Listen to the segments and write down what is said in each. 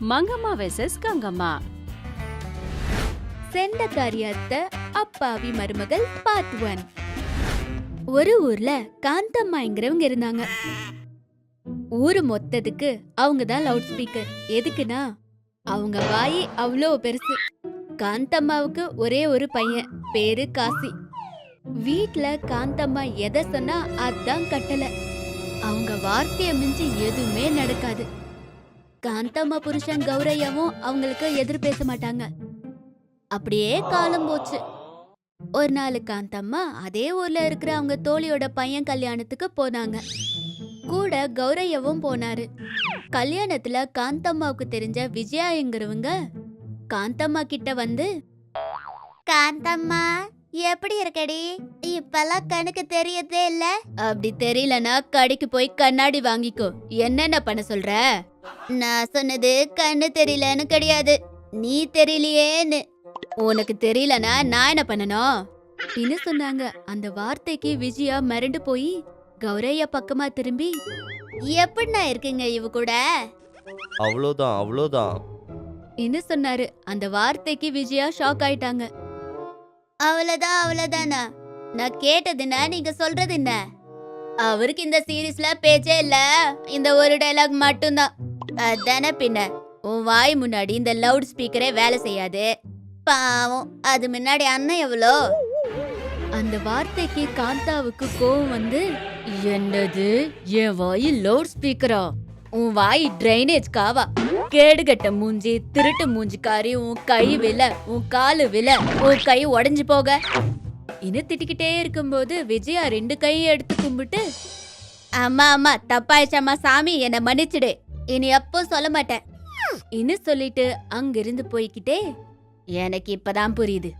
Mangamma versus Gangamma. செண்டக்காரி அத்தை அப்பாவி மருமகள் பார்ட் ஒன் ஒரு ஊர்ல காந்தம்மாங்கிறவங்க இருந்தாங்க. ஊரு மொத்தத்துக்கு அவங்க தான் லவுட் ஸ்பீக்கர் எதுக்குன்னா அவங்க வாய் அவ்வளோ பெருசு. காந்தம்மாவுக்கு ஒரே ஒரு பையன் பேரு காசி. வீட்ல காந்தம்மா எதை சொன்னா அதான் கட்டல. அவங்க வார்த்தையை மிஞ்சி எதுவுமே நடக்காது. காந்தம்மா புருஷன் கௌரையாவும் அவங்களுக்கு எதிர் பேச மாட்டாங்க. அப்படியே காலம் போச்சு. ஒரு நாள் காந்தம்மா அதே ஊர்ல இருக்கிற அவங்க தோழியோட பையன் கல்யாணத்துக்கு போனாங்க. கூட கௌரையவும் போனாரு. கல்யாணத்துல காந்தம்மாவுக்கு தெரிஞ்ச விஜயாங்கிறவங்க காந்தம்மா கிட்ட வந்து காந்தம்மா எப்படி இருக்கடி? இப்பெல்லாம் கணக்கு தெரியதே இல்ல? அப்படி தெரியலனா கடைக்கு போய் கண்ணாடி வாங்கிக்கோ. என்னென்ன பண்ண சொல்ற? நான் சொன்னது கண்ணு தெரியலன்னு கிடையாது. நீ தெரியலையேன்னு. உனக்கு தெரியலனா நான் என்ன பண்ணணும்? இன்னும் சொன்னாங்க. அந்த வார்த்தைக்கு விஜயா மிரண்டு போய் கௌரையா பக்கமா திரும்பி எப்படிண்ணா இருக்கீங்க இவ கூட? அவ்வளோதான் அவ்வளோதான். இன்னும் சொன்னாரு. அந்த வார்த்தைக்கு விஜயா ஷாக் ஆயிட்டாங்க. அவ்வளவுதான் அவ்வளவுதானா நான் கேட்டதுன்னா நீங்க சொல்றது என்ன? அவருக்கு இந்த சீரீஸ்ல பேச்சே இல்ல. இந்த ஒரு டைலாக் மட்டும்தான். அதானே பின்ன. உன் வாய் முன்னாடி இந்த லவுட் ஸ்பீக்கரே வேலை செய்யாது. பாவம் அது முன்னாடி அண்ணன் எவ்வளோ? அந்த வார்த்தைக்கு காந்தாவுக்கு கோவம் வந்து என்னது? என் வாய் லவுட் ஸ்பீக்கரா உன் வாய் டிரைனேஜ் காவா? கேடுகட்ட மூஞ்சி திருட்டு மூஞ்சிக்காரி உன் கை வில உன் காலு வில உன் கை உடைஞ்சு போக. இன்னும் திட்டிக்கிட்டே இருக்கும்போது விஜயா ரெண்டு கையும் எடுத்து கும்பிட்டு அம்மா அம்மா தப்பாயிடுச்சம்மா சாமி என்னை மன்னிச்சிடு. இனி எப்போ சொல்ல மாட்டேன். இன்னும் சொல்லிட்டு அங்கிருந்து போய்கிட்டே எனக்கு இப்பதான் புரியுது.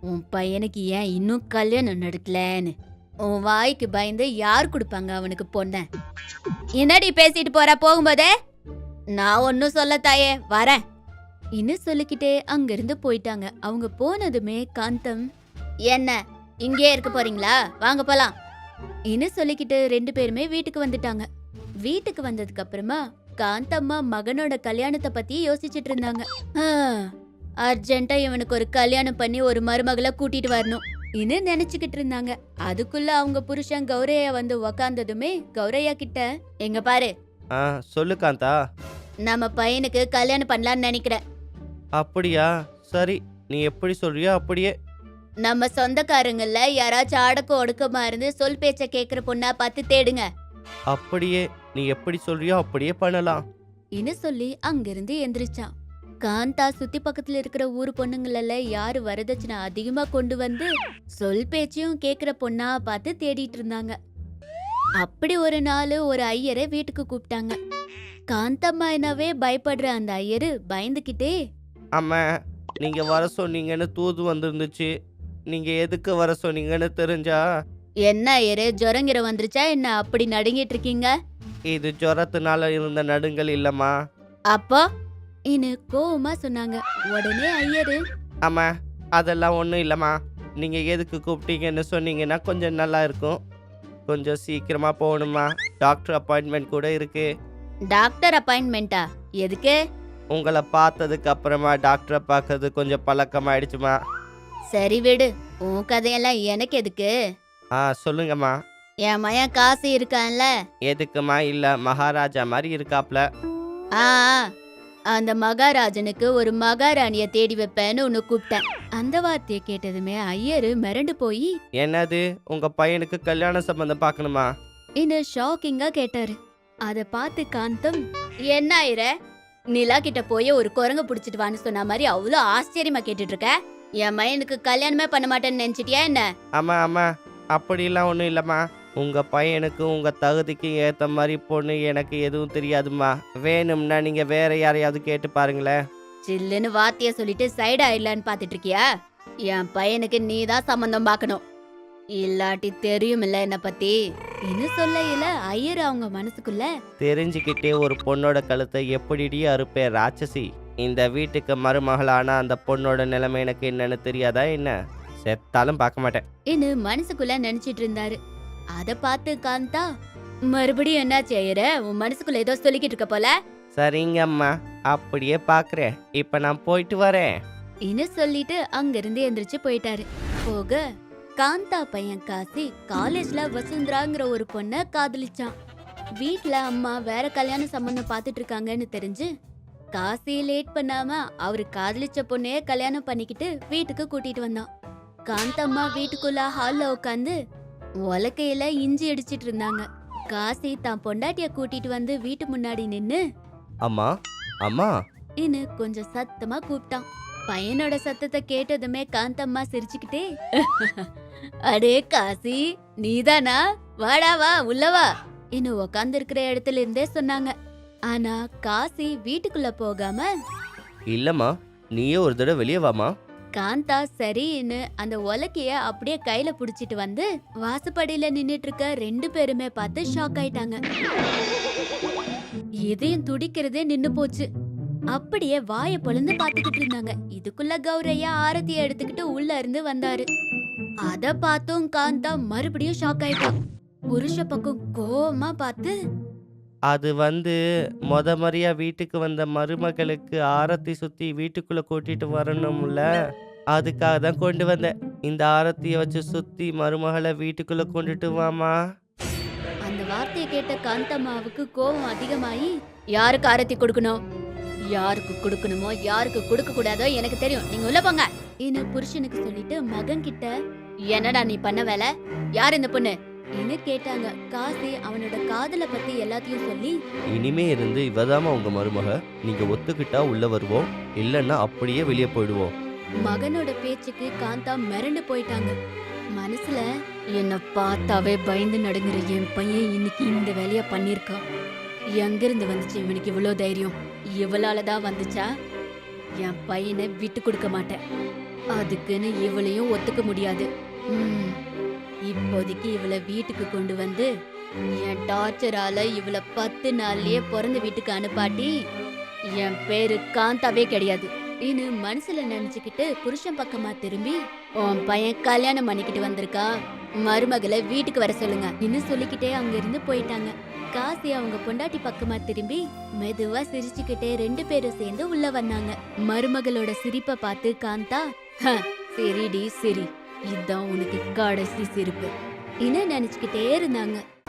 உன் பையனுக்கு ஏன் இன்னும் கல்யாணம் நடக்கலன்னு? உன் வாய்க்கு பயந்து யார் கொடுப்பாங்க அவனுக்கு பொண்ண? என்னடி பேசிட்டு போற போகும்போதே? நான் ஒன்னும் சொல்ல தாயே வரேன். இன்னும் சொல்லிக்கிட்டே அங்கிருந்து போயிட்டாங்க. அவங்க போனதுமே காந்தம் என்ன இங்கே இருக்க போறீங்களா? வாங்க போலாம். இன்னும் சொல்லிக்கிட்டு ரெண்டு பேருமே வீட்டுக்கு வந்துட்டாங்க. வீட்டுக்கு வந்ததுக்கு அப்புறமா காந்தம்மா மகனோட கல்யாணத்தை பத்தி யோசிச்சுட்டு இருந்தாங்க. அர்ஜென்ட்டா இவனுக்கு ஒரு கல்யாணம் பண்ணி ஒரு மருமகளை கூட்டிட்டு வரணும். இன்னும் நினைச்சுக்கிட்டு இருந்தாங்க. அதுக்குள்ள அவங்க புருஷன் கௌரையா வந்து உக்காந்ததுமே கௌரையா கிட்ட எங்க பாரு. சொல்லு காந்தா. நம்ம பையனுக்கு கல்யாணம் பண்ணலாம்னு நினைக்கிறேன். அப்படியா? சரி நீ எப்படி சொல்றியோ அப்படியே. நம்ம சொந்தக்காரங்கள்ல யாராச்சும் அடக்க ஒடுக்கமா இருந்து சொல் பேச்ச கேக்குற பொண்ணா பார்த்து தேடுங்க. அப்படியே. நீ எப்படி சொல்றியோ அப்படியே பண்ணலாம். இன்னு சொல்லி அங்கிருந்து எந்திரிச்சான். காந்தா சுத்தி பக்கத்துல இருக்கிற ஊர் பொண்ணுங்கள யாரு வரதட்சணை அதிகமா கொண்டு வந்து சொல் பேச்சையும் கேக்குற பொண்ணா பார்த்து தேடிட்டு இருந்தாங்க. அப்படி ஒரு நாள் ஒரு ஐயரை வீட்டுக்கு கூப்பிட்டாங்க. காந்தம்மா என்னவே பயப்படுற அந்த ஐயரு பயந்துகிட்டே ஆமா நீங்க வர சொன்னீங்கன்னு தூது வந்திருந்துச்சு. நீங்க எதுக்கு வர சொன்னீங்கன்னு தெரிஞ்சா? என்ன ஐயரு ஜுரங்கிற வந்துருச்சா? என்ன அப்படி நடுங்கிட்டு இருக்கீங்க? இது ஜுரத்தினால இருந்த நடுங்கள் இல்லம்மா. அப்போ இன்னு கோவமா சொன்னாங்க. உடனே ஐயரு. ஆமா அதெல்லாம் ஒன்றும் இல்லைம்மா. நீங்க எதுக்கு கூப்பிட்டீங்கன்னு சொன்னீங்கன்னா கொஞ்சம் நல்லா இருக்கும். கொஞ்சம் சீக்கிரமா போகணுமா டாக்டர் அப்பாயின்மெண்ட் கூட இருக்கு. டாக்டர் அப்பாயின்மெண்டா எதுக்கு? உங்களை பார்த்ததுக்கு அப்புறமா டாக்டரை பார்க்கறது கொஞ்சம் பழக்கமாயிடுச்சுமா. சரி விடு. உன் கதையெல்லாம் எனக்கு எதுக்கு? ஆ சொல்லுங்கம்மா. என் மயன் காசு இருக்கான்ல. எதுக்குமா இல்ல மகாராஜா மாதிரி இருக்காப்ல. ஆ அந்த மகாராஜனுக்கு ஒரு மகாராணிய தேடி வைப்பேன்னு உன்னை கூப்பிட்டேன். அந்த வார்த்தையை கேட்டதுமே ஐயரு மிரண்டு போய் என்னது? உங்க பையனுக்கு கல்யாண சம்பந்தம் பார்க்கணுமா? இன்னும் ஷாக்கிங்கா கேட்டாரு. அத பார்த்து காந்தம் என்ன ஆயிர நிலா கிட்ட போய் ஒரு குரங்கு புடிச்சிட்டு வான்னு சொன்ன மாதிரி அவ்வளோ ஆச்சரியமா கேட்டுட்டு இருக்க என் மயனுக்கு கல்யாணமே பண்ண மாட்டேன்னு நினைச்சிட்டியா என்ன? ஆமா ஆமா. அப்படிலாம் ஒன்றும் இல்லைம்மா. உங்க பையனுக்கு உங்க தகுதிக்கு ஏத்த மாதிரி பொண்ணு எனக்கு எதுவும் தெரியாதும்மா. வேணும்னா நீங்க வேற யாரையாவது கேட்டு பாருங்களேன். சில்லுன்னு வார்த்தைய சொல்லிட்டு சைடு ஆயிடலான்னு பாத்துட்டு இருக்கியா என் பையனுக்கு நீ தான் சம்பந்தம் பார்க்கணும். இல்லாட்டி தெரியுமில்ல என்ன பத்தி. இன்னும் சொல்லையில ஐயர் அவங்க மனசுக்குள்ள. தெரிஞ்சுக்கிட்டே ஒரு பொண்ணோட கழுத்தை எப்படிடி அறுப்பேன் ராட்சசி? இந்த வீட்டுக்கு மருமகளான அந்த பொண்ணோட நிலைமை எனக்கு என்னன்னு தெரியாதா என்ன? செத்தாலும் பார்க்க மாட்டேன். இன்னு மனசுக்குள்ள நினைச்சிட்டு இருந்தாரு அத பார்த்து காந்தா மறுபடியும் என்னாச்சு ஐயர? உன் மனசுக்குள்ள ஏதோ சொல்லிக்கிட்டு இருக்க போல. சரிங்கம்மா அப்படியே பார்க்குறேன் இப்போ நான் போயிட்டு வரேன். இன்னு சொல்லிட்டு அங்கிருந்து எந்திரிச்சு போயிட்டாரு. போக காந்தா பையன் காசி காலேஜ்ல வசுந்தராங்கிற ஒரு பொண்ண காதலிச்சான். வீட்ல அம்மா வேற கல்யாண சம்பந்தம் பார்த்துட்டு இருக்காங்கன்னு தெரிஞ்சு காசி லேட் பண்ணாம அவரு காதலிச்ச பொண்ணையே கல்யாணம் பண்ணிக்கிட்டு வீட்டுக்கு கூட்டிட்டு வந்தான். காந்தம்மா வீட்டுக்குள்ள ஹால்ல உட்காந்து உலக்கையில இஞ்சி அடிச்சிட்டு இருந்தாங்க. காசி தான் பொண்டாட்டிய கூட்டிட்டு வந்து வீட்டு முன்னாடி நின்னு அம்மா அம்மா. இன்னு கொஞ்சம் சத்தமா கூப்பிட்டான் பையனோட சத்தத்தை கேட்டதுமே காந்தம்மா சிரிச்சுக்கிட்டே அடே காசி நீதானா? வாடா வா உள்ள வா. இன்னும் உக்காந்து இருக்கிற இடத்துல இருந்தே சொன்னாங்க. ஆனா காசி வீட்டுக்குள்ள போகாம இல்லைம்மா நீயே ஒரு தடவை வெளியே வாம்மா. காந்தா சரின்னு அந்த உலக்கைய அப்படியே கையில புடிச்சிட்டு வந்து வாசப்படியில நின்னுட்டு இருக்க ரெண்டு பேருமே பார்த்து ஷாக் ஆயிட்டாங்க. இதயம் துடிக்கிறதே நின்னு போச்சு. அப்படியே வாய பொழுந்து பாத்துக்கிட்டு இருந்தாங்க. இதுக்குள்ள கௌரையா ஆரத்திய எடுத்துக்கிட்டு உள்ள இருந்து வந்தாரு. அத பார்த்தும் காந்தா மறுபடியும் ஷாக் ஆயிட்டான் புருஷ பக்கம் கோவமா பார்த்து அது வந்து மொத முறையா வீட்டுக்கு வந்த மருமகளுக்கு ஆரத்தி சுத்தி வீட்டுக்குள்ள கூட்டிட்டு வரணும்ல. அதுக்காக தான் கொண்டு வந்தேன். இந்த ஆரத்தியை வச்சு சுத்தி மருமகளை வீட்டுக்குள்ள கொண்டுட்டு வாமா. அந்த வார்த்தையை கேட்ட காந்தம்மாவுக்கு கோபம் அதிகமாயி யாருக்கு ஆரத்தி கொடுக்கணும்? யாருக்கு கொடுக்கணுமோ யாருக்கு கொடுக்க கூடாதோ எனக்கு தெரியும். நீங்க உள்ள போங்க. இன்னு புருஷனுக்கு சொல்லிட்டு மகன் கிட்ட என்னடா நீ பண்ண வேலை? யார் இந்த பொண்ணு? இன்னு கேட்டாங்க? காசி அவனோட காதல பத்தி எல்லாத்தையும் சொல்லி? இனிமே இருந்து இவதாம்மா உங்க மருமக. நீங்க ஒத்துக்கிட்டா உள்ள வருவோம். இல்லைன்னா அப்படியே வெளியே போயிடுவோம். மகனோட பேச்சுக்கு காந்தா மிரண்டு போயிட்டாங்க. மனசுல என்ன பார்த்தாவே பயந்து நடுங்குற என் பையன் இன்னைக்கு இந்த வேலைய பண்ணிருக்கான் எங்கிருந்து வந்துச்சு இவனுக்கு இவ்வளோ தைரியம்? இவளால தான் வந்துச்சா? என் பையனை விட்டு கொடுக்க மாட்டேன். அதுக்குன்னு இவளையும் ஒத்துக்க முடியாது. ம், இப்போதைக்கு இவளை வீட்டுக்கு கொண்டு வந்து என் டார்ச்சரால இவளை பத்து நாள்லயே பிறந்த வீட்டுக்கு அனுப்பாட்டி என் பேரு காந்தாவே கிடையாது. இன்னு மனசுல நினைச்சுக்கிட்டு புருஷன் பக்கமா திரும்பி உன் பையன் கல்யாணம் பண்ணிக்கிட்டு வந்திருக்கா? மருமகளை வீட்டுக்கு வர சொல்லுங்க. இன்னும் சொல்லிக்கிட்டே அங்க இருந்து போயிட்டாங்க. காசி அவங்க பொண்டாட்டி பக்கமா திரும்பி மெதுவா சிரிச்சுக்கிட்டே ரெண்டு பேரும் சேர்ந்து உள்ள வந்தாங்க. மருமகளோட சிரிப்பை பார்த்து காந்தா சரிடி சிரிடி சிரி. இதுதான் உனக்கு கடைசி சிரிப்பு. என்ன நினைச்சுக்கிட்டே இருந்தாங்க?